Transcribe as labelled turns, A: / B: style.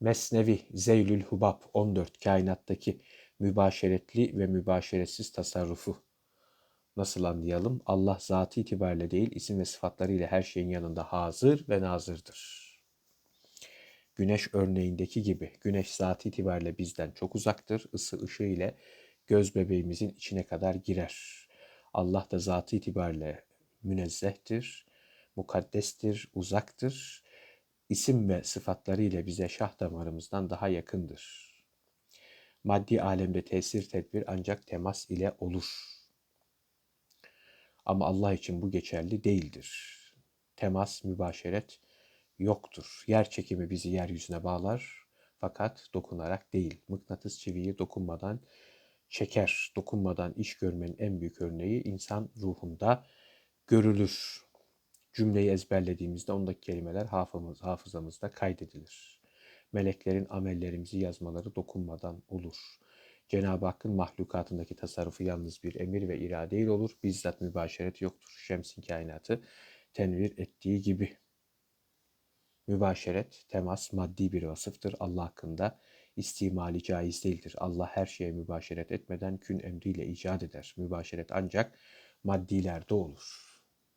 A: Mesnevi Zeylül Hubab 14 kainattaki mübaşeretli ve mübaşeretsiz tasarrufu nasıl anlayalım? Allah zatı itibariyle değil isim ve sıfatlarıyla her şeyin yanında hazır ve nazırdır. Güneş örneğindeki gibi güneş zatı itibariyle bizden çok uzaktır. Isı ışığı ile göz bebeğimizin içine kadar girer. Allah da zatı itibariyle münezzehtir, mukaddestir, uzaktır. İsim ve sıfatları ile bize şah damarımızdan daha yakındır. Maddi alemde tesir tedbir ancak temas ile olur. Ama Allah için bu geçerli değildir. Temas, mübaşeret yoktur. Yer çekimi bizi yeryüzüne bağlar fakat dokunarak değil. Mıknatıs çiviyi dokunmadan çeker. Dokunmadan iş görmenin en büyük örneği insan ruhunda görülür. Cümleyi ezberlediğimizde ondaki kelimeler hafımız, hafızamızda kaydedilir. Meleklerin amellerimizi yazmaları dokunmadan olur. Cenab-ı Hakk'ın mahlukatındaki tasarrufu yalnız bir emir ve irade ile olur. Bizzat mübaşeret yoktur. Şemsin kainatı tenvir ettiği gibi. Mübaşeret, temas maddi bir vasıftır. Allah hakkında istimali caiz değildir. Allah her şeye mübaşeret etmeden kün emriyle icat eder. Mübaşeret ancak maddilerde olur.